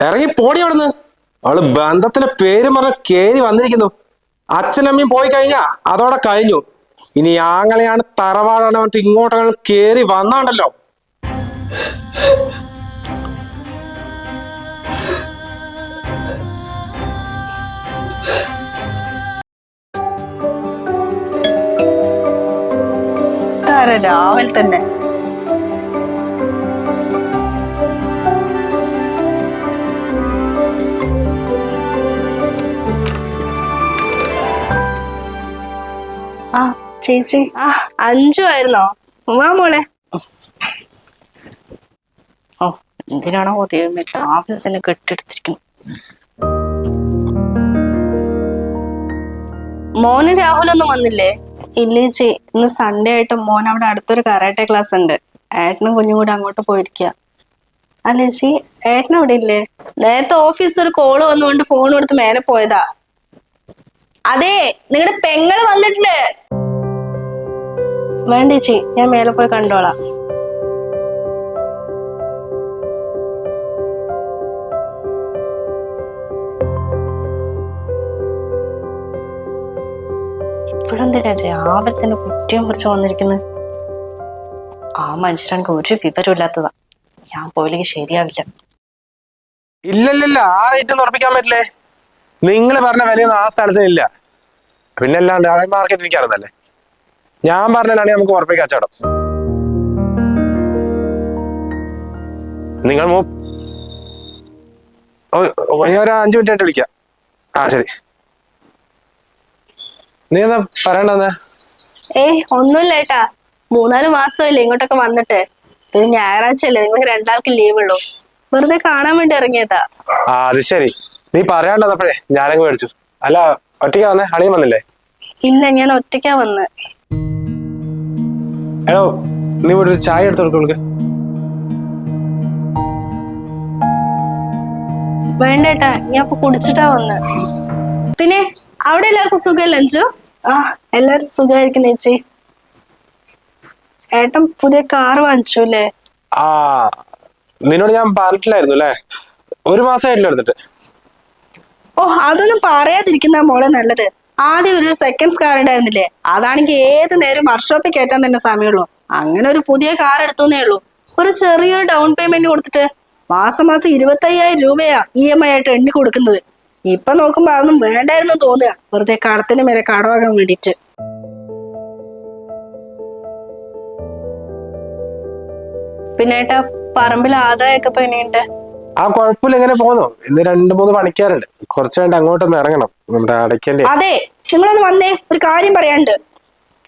ഇറങ്ങി പോടി അവിടുന്ന്. അവൾ ബന്ധത്തിന്റെ പേര് പറഞ്ഞ കേറി വന്നിരിക്കുന്നു. അച്ഛനമ്മയും പോയി കഴിഞ്ഞാ അതോടെ കഴിഞ്ഞു. ഇനി ആങ്ങളെയാണ് തറവാടാണ് പറഞ്ഞിട്ട് ഇങ്ങോട്ടാണ് കേറി വന്നാണ്ടല്ലോ. രാവിലെ തന്നെ. ആ ചേച്ചി. ആ അഞ്ചു ആയിരുന്നോ? വാ മോളെ. ഓ എന്തിനാണോ ദൈവമേ രാവിലെ തന്നെ രാഹുൽ മോന് രാഹുലൊന്നും വന്നില്ലേ? ഇല്ലേ ചേ ഇന്ന് സൺഡേ ആയിട്ട് മോൻ അവിടെ അടുത്തൊരു കരാട്ടെ ക്ലാസ് ഉണ്ട്. ഏട്ടനും കുഞ്ഞും കൂടെ അങ്ങോട്ട് പോയിരിക്കുക അല്ലേ ചേ ഏട്ടൻ അവിടെ ഇല്ലേ? നേരത്തെ ഓഫീസിൽ ഒരു കോൾ വന്നുകൊണ്ട് ഫോൺ കൊടുത്ത് മേലെ പോയതാ. അതെ നിങ്ങളുടെ പെങ്ങൾ വന്നിട്ടുണ്ട് വേണ്ടേച്ചി ഞാൻ മേലെ പോയി കണ്ടോളാം. ഇവിടെ എന്തിനാ രാവിലെ തന്നെ കുറ്റിയും കുറിച്ച് വന്നിരിക്കുന്നത്? ആ മനുഷ്യനാണെങ്കിൽ ഒരു വിവരമില്ലാത്തതാ ഞാൻ പോയില്ലെങ്കിൽ ശരിയാവില്ല. ഇല്ലല്ലല്ല ആ റേറ്റ് ഒന്നും ഉറപ്പിക്കാൻ പറ്റില്ലേ? നിങ്ങൾ പറഞ്ഞ വിലയൊന്നും ആ സ്ഥലത്തിന് ഇല്ല. പിന്നെ അല്ലാണ്ട് ആ മാർക്കറ്റ് എനിക്കറിയുന്നല്ലേ ഞാൻ പറഞ്ഞാലാണ് നമുക്ക് ഉറപ്പിക്കാൻ കച്ചവടം നിങ്ങൾ മൂ ഒരു അഞ്ചു മിനിറ്റ് ആയിട്ട് വിളിക്കാം. ആ ശരി. നീ എന്താ പറയണ്ടെന്ന് ഏ ഒന്നുമില്ല ഏട്ടാ. മൂന്നാൽ മാസമല്ലേ ഇങ്ങോട്ടൊക്കെ വന്നിട്ട്. ഇത് ഞായറാഴ്ച അല്ലേ നിങ്ങൾക്ക് രണ്ടാൾക്ക് ലീവ് ഉള്ളൂ. വെറുതെ കാണാൻ വേണ്ടി ഇറങ്ങിയതാ. ആ അത് ശരി. നീ പറയാണ്ടപ്പോഴേ ഞാനങ്ങ് മേടിച്ചു. അല്ല ഒറ്റയ്ക്ക് വന്നേ അളിയൻ വന്നില്ലേ? ഇല്ല ഞാൻ ഒറ്റയ്ക്കാ വന്ന്. എടോ നീ ഇവിടെ ഒരു ചായ എടുത്ത് കൊടുക്ക് വേണ്ടേട്ടാ ഞാൻ ഇപ്പൊ കുടിച്ചിട്ടാ വന്ന്. പിന്നെ അവിടെ എല്ലാവർക്കും സുഖമല്ലേ അഞ്ചു? ആ എല്ലാരും സുഖമായിരിക്കും ചേച്ചി. ഏട്ടൻ പുതിയ കാർ വാങ്ങിച്ചു അല്ലേ? ആ നിന്നോട് ഞാൻ പറഞ്ഞിട്ടില്ലായിരുന്നു അല്ലേ? ഒരു മാസമായിട്ടില്ല എടുത്തിട്ട്. ഓ അതൊന്നും പറയാതിരിക്കുന്ന മോളെ നല്ലത്. ആദ്യം ഒരു സെക്കൻഡ്സ് കാർ ഉണ്ടായിരുന്നില്ലേ അതാണെങ്കിൽ ഏത് നേരം വർക്ക്ഷോപ്പിൽ കയറ്റാൻ തന്നെ സമയമുള്ളൂ. അങ്ങനെ ഒരു പുതിയ കാർ എടുത്തുന്നേ ഉള്ളൂ. ഒരു ചെറിയൊരു ഡൗൺ പേയ്മെന്റ് കൊടുത്തിട്ട് മാസം മാസം ഇരുപത്തയ്യായിരം രൂപയാ ഇ എം ഐ ആയിട്ട് എണ്ണി കൊടുക്കുന്നത്. ഇപ്പൊ നോക്കുമ്പോ അതൊന്നും വേണ്ടായിരുന്നു തോന്നുക. വെറുതെ കടത്തിന് മേലെ കടവാകാൻ വേണ്ടിട്ട് പിന്നെ ഏട്ടാ പറമ്പിൽ ആദായൊക്കെ എങ്ങനെയുണ്ട്? ആ കുഴപ്പമില്ല ഇങ്ങനെ പോന്നു ഇന്ന് രണ്ടു മൂന്ന് പണിക്കാരുണ്ട്. കുറച്ച് വേണ്ട അങ്ങോട്ടൊന്ന് ഇറങ്ങണം. നമ്മുടെ അടയ്ക്കണ്ടേ അതെ നിങ്ങളൊന്ന് വന്നേ. ഒരു കാര്യം പറയാണ്ട്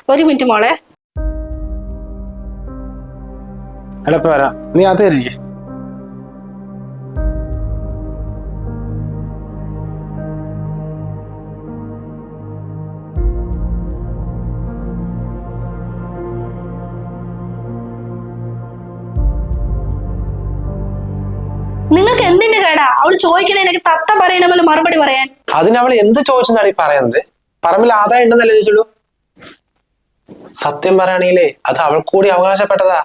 ഒരു മിനിറ്റ് മോളെ. അല്ല ഇപ്പൊ വരാം. നീ അത് ഇരിക്കെ നിങ്ങൾക്ക് എന്തിന്റെ കേടാ? അവൾ ചോദിക്കണേ എനിക്ക് തത്ത പറയണ പോലെ മറുപടി പറയാൻ. അതിന് അവൾ എന്ത് ചോദിച്ചെന്നാണ് ഈ പറയുന്നത്? പറമ്പിൽ ആദായം ഉണ്ടെന്നല്ലേ ചോദിച്ചുള്ളൂ? സത്യം പറയുകയാണെങ്കിലേ അത് അവൾ കൂടി അവകാശപ്പെട്ടതാ.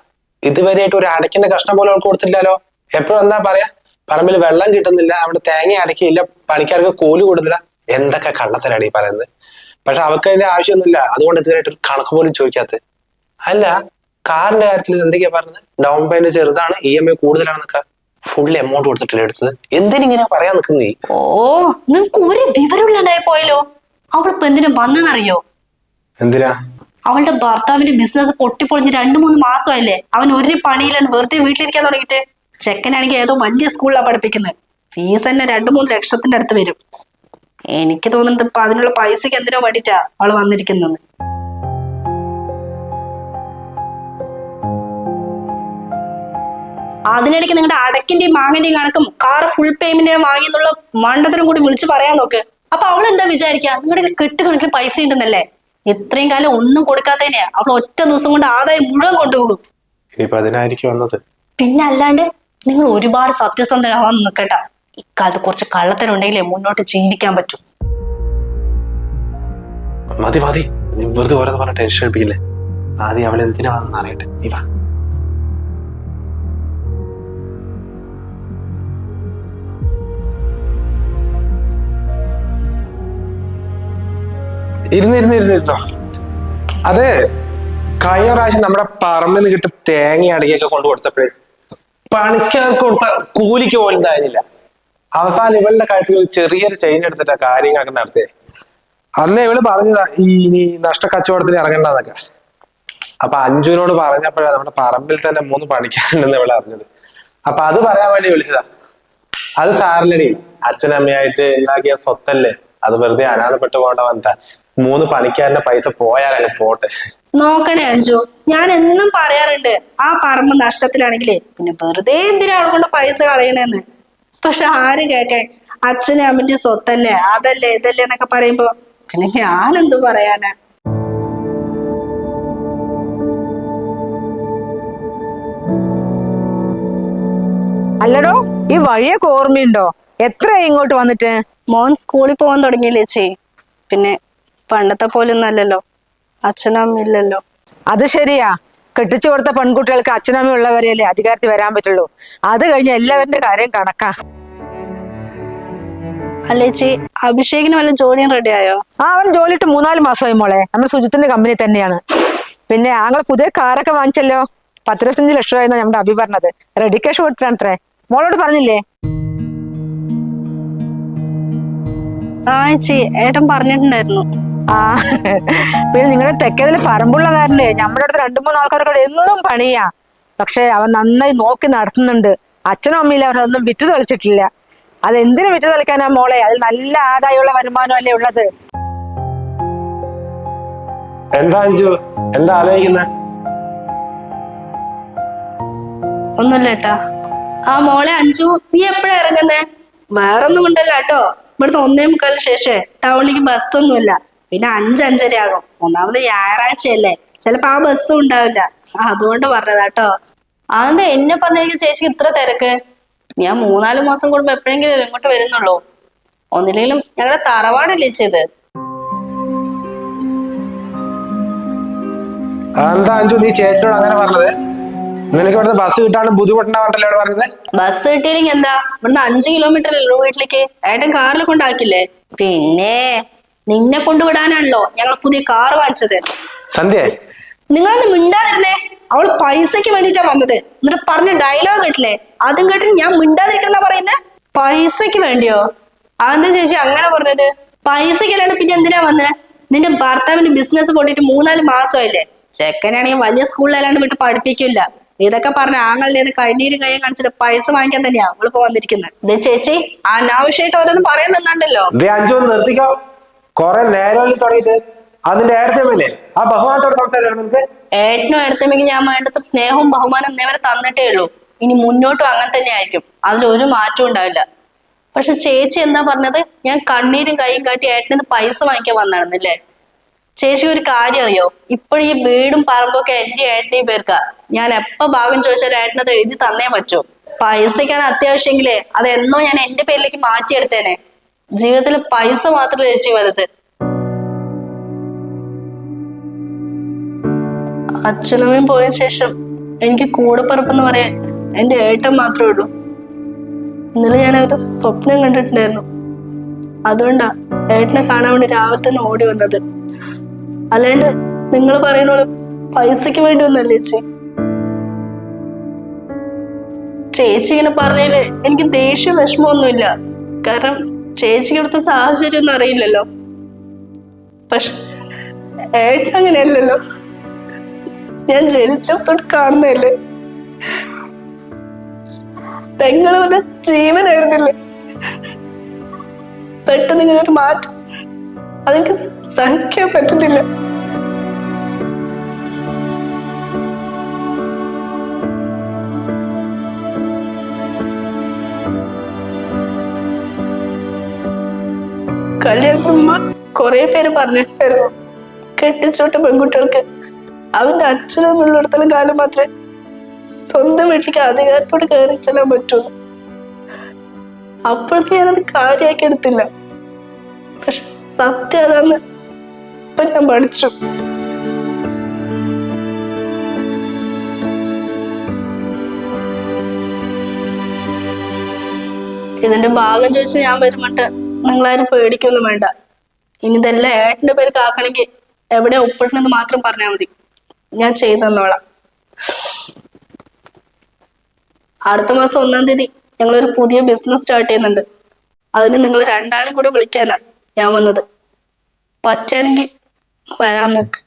ഇതുവരെയായിട്ട് ഒരു അടയ്ക്കിന്റെ കഷ്ണം പോലും അവൾക്ക് കൊടുത്തില്ലല്ലോ എപ്പോഴും എന്താ പറയാ? പറമ്പിൽ വെള്ളം കിട്ടുന്നില്ല അവിടെ തേങ്ങ അടയ്ക്കില്ല പണിക്കാർക്ക് കൂലി കൊടുത്തില്ല. എന്തൊക്കെ കള്ളത്തരാണ് ഈ പറയുന്നത്? പക്ഷെ അവൾക്ക് അതിന്റെ ആവശ്യമൊന്നുമില്ല. അതുകൊണ്ട് ഇതുവരെയായിട്ട് ഒരു കണക്ക് പോലും ചോദിക്കാത്തത്. അല്ല കാറിന്റെ കാര്യത്തിൽ എന്തൊക്കെയാ പറഞ്ഞത്? ഡൗൺ പേയ്മെന്റ് ചെറുതാണ് ഇ എം ഐ കൂടുതലാണെന്നൊക്കെ. ഫുൾ എമൗണ്ട് കൊടുത്തിട്ടില്ല എടുത്തത്? എന്തിനിങ്ങനെ പറയാൻ നിൽക്കുന്നേ? ഓ നിങ്ങൾക്ക് ഒരു വിവരമില്ലാണ്ടായി പോയല്ലോ. അവളിപ്പോ എന്തിനു വന്നെന്നറിയോ എന്തിനാ? അവളുടെ ഭർത്താവിന്റെ ബിസിനസ് പൊട്ടിപ്പൊളിഞ്ഞ് രണ്ടു മൂന്ന് മാസമല്ലേ അവൻ ഒരു പണിയിലാണ് വെറുതെ വീട്ടിലിരിക്കാൻ തുടങ്ങിയിട്ട്. ചെക്കനാണെങ്കിൽ ഏതോ വലിയ സ്കൂളിലാണ് പഠിപ്പിക്കുന്നത് ഫീസ് തന്നെ രണ്ടു മൂന്ന് ലക്ഷത്തിന്റെ അടുത്ത് വരും. എനിക്ക് തോന്നുന്നത് ഇപ്പൊ അതിനുള്ള പൈസക്ക് എന്തിനോ വേണ്ടിട്ടാ അവൾ വന്നിരിക്കുന്നത്? അതിനിടയ്ക്ക് നിങ്ങളുടെ അടക്കിന്റെയും മാങ്ങന്റെയും കണക്കും കാർ ഫുൾ പേയ്മെന്റ് വാങ്ങി എന്നുള്ള മണ്ടത്തിനും കൂടി വിളിച്ച് പറയാൻ നോക്ക്. അപ്പൊ അവൾ എന്താ വിചാരിക്കുക നിങ്ങളുടെ കെട്ടുകണക്കിന് പൈസ ഉണ്ടെന്നല്ലേ? ഇത്രയും കാലം ഒന്നും കൊടുക്കാത്തതിനെ അവൾ ഒറ്റ ദിവസം കൊണ്ട് ആദായം മുഴുവൻ കൊണ്ടുപോകും. ഇനിയിപ്പോ അതിനായിരിക്കും വന്നത്. പിന്നെ അല്ലാണ്ട് നിങ്ങൾ ഒരുപാട് സത്യസന്ധനാവാൻ നിൽക്കട്ട ഇക്കാലത്ത് കുറച്ച് കള്ളത്തരുണ്ടെങ്കിലേ മുന്നോട്ട് ജീവിക്കാൻ പറ്റൂ. മതി മതി. വെറുതെ ഓരോന്ന് പറഞ്ഞ ടെൻഷൻ എടുപ്പിക്കില്ലേ ആദ്യം അവൾ എന്തിനാ വന്നെന്ന് അറിയട്ടെ. നീ വാ. ഇരുന്ന് ഇരുന്ന് ഇരുന്ന് ഇരുന്നോ. അത് കഴിഞ്ഞ പ്രാവശ്യം നമ്മുടെ പറമ്പിൽ നിന്ന് കിട്ടിയ തേങ്ങ അടങ്ങിയൊക്കെ കൊണ്ടു കൊടുത്തപ്പോഴേ പണിക്കാർക്ക് കൊടുത്ത കൂലിക്ക് പോലും തരുന്നില്ല അവസാനം ഇവളുടെ കാര്യത്തിൽ ഒരു ചെറിയൊരു ചെയിൻ എടുത്തിട്ടാ കാര്യങ്ങളൊക്കെ നടത്തിയേ. അന്ന് ഇവൾ പറഞ്ഞതാ ഈ ഇനി നഷ്ട കച്ചവടത്തിന് ഇറങ്ങണ്ടെന്നൊക്കെ. അപ്പൊ അഞ്ജുവിനോട് പറഞ്ഞപ്പോഴാണ് നമ്മുടെ പറമ്പിൽ തന്നെ മൂന്ന് പണിക്കാറുണ്ടെന്ന് ഇവൾ അറിഞ്ഞത്. അപ്പൊ അത് പറയാൻ വേണ്ടി വിളിച്ചതാ. അത് സാറിലടി അച്ഛനമ്മയായിട്ട് ഉണ്ടാക്കിയ സ്വത്തല്ലേ? അത് വെറുതെ അനാഥപ്പെട്ടു പോകേണ്ട വന്നിട്ടാ. മൂന്ന് പണിക്കാരന്റെ പൈസ പോയാൽ അങ്ങ് പോട്ടെ. നോക്കണേ അഞ്ചു ഞാൻ എന്നും പറയാറുണ്ട് ആ പറമ്പ് നഷ്ടത്തിലാണെങ്കിലേ പിന്നെ വെറുതെ എന്തിനാ അവളുകൊണ്ട് പൈസ കളയണെന്ന്? പക്ഷെ ആര് കേക്കാൻ അച്ഛനും അമ്മന്റെ സ്വത്തല്ലേ അതല്ലേ ഇതല്ലേ എന്നൊക്കെ പറയുമ്പോ പിന്നെ ഞാൻ എന്തു പറയാനാ? അല്ലടോ ഈ വഴിയൊക്കെ ഓർമ്മയുണ്ടോ? എത്ര ഇങ്ങോട്ട് വന്നിട്ട്? മോൻ സ്കൂളിൽ പോകാൻ തുടങ്ങിയില്ലേ ചേച്ചി. പിന്നെ പണ്ടത്തെ പോലൊന്നും അല്ലല്ലോ. അച്ഛനും ഇല്ലല്ലോ. അത് ശരിയാ. കെട്ടിച്ചു കൊടുത്ത പെൺകുട്ടികൾക്ക് അച്ഛനമ്മ ഉള്ളവരെയല്ലേ അധികാരത്തിൽ വരാൻ പറ്റുള്ളൂ. അത് കഴിഞ്ഞ് എല്ലാവരുടെ കാര്യം കണക്കാ. അല്ലേ ചേച്ചി അഭിഷേകിന് വല്ല ജോലിയും റെഡി ആയോ? ആ അവൻ ജോലിയിട്ട് മൂന്നാൽ മാസമായി മോളെ. നമ്മൾ സുജിത്തിന്റെ കമ്പനി തന്നെയാണ്. പിന്നെ ആങ്ങളെ പുതിയ കാറൊക്കെ വാങ്ങിച്ചല്ലോ. പത്തിരുപത്തഞ്ച് ലക്ഷമായിരുന്നു നമ്മുടെ അഭി പറഞ്ഞത്. റെഡി ക്യാഷ് കൊടുത്തിട്ടാണത്രേ. മോളോട് പറഞ്ഞില്ലേ? ആ ചേച്ചി ഏട്ടൻ പറഞ്ഞിട്ടുണ്ടായിരുന്നു. ആ. പിന്നെ നിങ്ങളുടെ തെക്കേതിൽ പറമ്പുള്ള കാരനെ നമ്മുടെ അടുത്ത് രണ്ടു മൂന്ന് ആൾക്കാർക്ക് എന്നും പണിയാ. പക്ഷെ അവൻ നന്നായി നോക്കി നടത്തുന്നുണ്ട്. അച്ഛനും അമ്മയില്ല അവരൊന്നും വിറ്റ് തെളിച്ചിട്ടില്ല. അത് എന്തിനു വിറ്റ് തെളിക്കാനാ മോളെ? അത് നല്ല ആദായമുള്ള വരുമാനം അല്ലേ ഉള്ളത്? എന്താ അഞ്ജു? എന്താ ആലോചിക്കുന്നത് ഒന്നുമില്ല ഏട്ടാ. ആ മോളെ അഞ്ചു നീ എപ്പോഴാ ഇറങ്ങുന്നേ? വേറൊന്നും ഉണ്ടല്ലോ കേട്ടോ. ഇവിടുത്തെ ഒന്നേ മുക്കാലിന് ശേഷേ. ടൗണിലേക്ക് ബസ്സൊന്നുമില്ല. പിന്നെ അഞ്ചഞ്ചരയാകും. ഒന്നാമത് ഞായറാഴ്ചയല്ലേ. ചിലപ്പോ ആ ബസ്സും ഉണ്ടാവില്ല. അതുകൊണ്ട് പറഞ്ഞതാട്ടോ. അതെന്താ എന്നെ പറഞ്ഞിരിക്കും ചേച്ചി ഇത്ര തിരക്ക്? ഞാൻ മൂന്നാൽ മാസം കൂടുമ്പോ എപ്പോഴെങ്കിലും ഇങ്ങോട്ട് വരുന്നുള്ളൂ. ഒന്നില്ലെങ്കിലും ഞങ്ങളുടെ തറവാടല്ലേ ചെയ്ത് എന്താ നീ ചേച്ചിയോട് അങ്ങനെ പറഞ്ഞത്? നിനക്ക് ഇവിടുത്തെ ബസ് കിട്ടാണ്ട് ബുദ്ധിമുട്ടുണ്ടാവണ്ടല്ലോ ഇവിടെ പറഞ്ഞത്? ബസ് കിട്ടിയില്ലെങ്കിൽ എന്താ? ഇവിടുന്ന് അഞ്ച് കിലോമീറ്റർ അല്ലോ വീട്ടിലേക്ക്. ഏട്ടൻ കാറിൽ കൊണ്ടാക്കില്ലേ? പിന്നെ നിന്നെ കൊണ്ടുവിടാനാണല്ലോ ഞങ്ങൾ പുതിയ കാർ വാങ്ങിച്ചത്. സന്ധ്യ. നിങ്ങളൊന്ന് മിണ്ടാതിരുന്നേ. അവൾ പൈസക്ക് വേണ്ടിട്ടാ വന്നത്. എന്നിട്ട് പറഞ്ഞ ഡയലോഗ് കേട്ടില്ലേ? അതും കേട്ടിട്ട് ഞാൻ മിണ്ടാതിരിക്കണ പറയുന്നത് പൈസക്ക് വേണ്ടിയോ? അതെന്താ ചേച്ചി അങ്ങനെ പറഞ്ഞത്? പൈസക്ക് അല്ലാണ്ട് പിന്നെ എന്തിനാ വന്നത് നിന്റെ ഭർത്താവിന്റെ ബിസിനസ് പൊട്ടിയിട്ട് മൂന്നാൽ മാസമായില്ലേ? ചെക്കനാണെങ്കിൽ വലിയ സ്കൂളിലല്ലാണ്ട് വിട്ട് പഠിപ്പിക്കില്ല. ഇതൊക്കെ പറഞ്ഞ ആങ്ങളുടെ കണ്ണീരും കയ്യും കാണിച്ചിട്ട് പൈസ വാങ്ങിക്കാൻ തന്നെയാ അവളിപ്പോ വന്നിരിക്കുന്നത് ചേച്ചി അനാവശ്യമായിട്ട് ഓരോന്ന് പറയാൻ കൊറേ നേരം തുടങ്ങിയിട്ട് അതിന്റെ ഏടത്തേമല്ലേ ആ ബഹുമാനത്തോട് സംസാരിക്കണം നിനക്ക്? ഏട്ടനും എടുത്തമെങ്കിൽ ഞാൻ വേണ്ടത്ര സ്നേഹവും ബഹുമാനം നേരെ തന്നിട്ടേ ഉള്ളൂ. ഇനി മുന്നോട്ടും അങ്ങനെ തന്നെ ആയിരിക്കും. അതിലൊരു മാറ്റവും ഉണ്ടാവില്ല. പക്ഷെ ചേച്ചി എന്താ പറഞ്ഞത്? ഞാൻ കണ്ണീരും കൈയും കാട്ടി ഏട്ടനിന്ന് പൈസ വാങ്ങിക്കാൻ വന്നാണെന്നല്ലേ ചേച്ചി ഒരു കാര്യം അറിയോ? ഇപ്പോഴും ഈ വീടും പറമ്പൊക്കെ എന്റെ ഏട്ടനെയും പേർക്കാ. ഞാൻ എപ്പോ ഭാഗം ചോദിച്ചാലും ഏട്ടനത് എഴുതി തന്നേ പറ്റൂ. പൈസക്കാണ് അത്യാവശ്യമെങ്കിലേ അതെന്നോ ഞാൻ എന്റെ പേരിലേക്ക് മാറ്റിയെടുത്തേനെ. ജീവിതത്തിൽ പൈസ മാത്രമല്ല ചേച്ചി വലുത് അച്ഛനമ്മയും പോയ ശേഷം എനിക്ക് കൂടപ്പിറപ്പെന്ന് പറയാൻ എന്റെ ഏട്ടൻ മാത്രമേ ഉള്ളൂ. ഇന്നലെ ഞാൻ അവരുടെ സ്വപ്നം കണ്ടിട്ടുണ്ടായിരുന്നു. അതുകൊണ്ടാ ഏട്ടനെ കാണാൻ വേണ്ടി രാവിലെ തന്നെ ഓടി വന്നത്. അല്ലാണ്ട് നിങ്ങൾ പറയുന്ന പോലെ പൈസക്ക് വേണ്ടി ഒന്നല്ലേ ചേച്ചി. ചേച്ചി ഇങ്ങനെ പറഞ്ഞതിൽ എനിക്ക് ദേഷ്യം വിഷമമൊന്നുമില്ല. കാരണം ചേച്ചിക്ക് ഇവിടുത്തെ സാഹചര്യം ഒന്നും അറിയില്ലല്ലോ. പക്ഷെ ഏട്ടൻ അങ്ങനെയല്ലല്ലോ. ഞാൻ ജനിച്ചത്തോട്ട് കാണുന്നതല്ലേ. പെങ്ങൾ പോലെ ജീവനായിരുന്നില്ലേ? പെട്ടെന്ന് ഇങ്ങനെ ഒരു മാറ്റം. അതെനിക്ക് സഹിക്കാൻ പറ്റുന്നില്ല. കല്യാണത്തിന് മുമ്പ് കുറെ പേര് പറഞ്ഞിട്ടുണ്ടായിരുന്നു. കെട്ടിച്ചോട്ട പെൺകുട്ടികൾക്ക്. അവന്റെ അച്ഛനും ഉള്ളിടത്തോളം കാലം മാത്രമേ സ്വന്തം വീട്ടിലേക്ക് അധികാരത്തോട് കയറി ചെല്ലാൻ പറ്റുള്ളൂ അപ്പോഴത്തെ ഞാനത് കാര്യമാക്കി എടുത്തില്ല. പക്ഷെ സത്യം അതാന്ന് ഇപ്പൊ ഞാൻ പഠിച്ചു. ഇതിന്റെ ഭാഗം ചോദിച്ചാൽ ഞാൻ വരുമ്പോട്ട് നിങ്ങളാരും പേടിക്കൊന്നും വേണ്ട. ഇനി ഇതെല്ലാം ഏട്ടന്റെ പേര് കാക്കണെങ്കിൽ എവിടെ ഒപ്പിടണമെന്ന് മാത്രം പറഞ്ഞാൽ മതി. ഞാൻ ചെയ്തു തന്നോളാം. അടുത്ത മാസം ഒന്നാം തീയതി ഞങ്ങളൊരു പുതിയ ബിസിനസ് സ്റ്റാർട്ട് ചെയ്യുന്നുണ്ട്. അതിന് നിങ്ങൾ രണ്ടാളും കൂടെ വിളിക്കാനാ ഞാൻ വന്നത്. പറ്റുകയാണെങ്കിൽ വരാൻ നോക്ക്.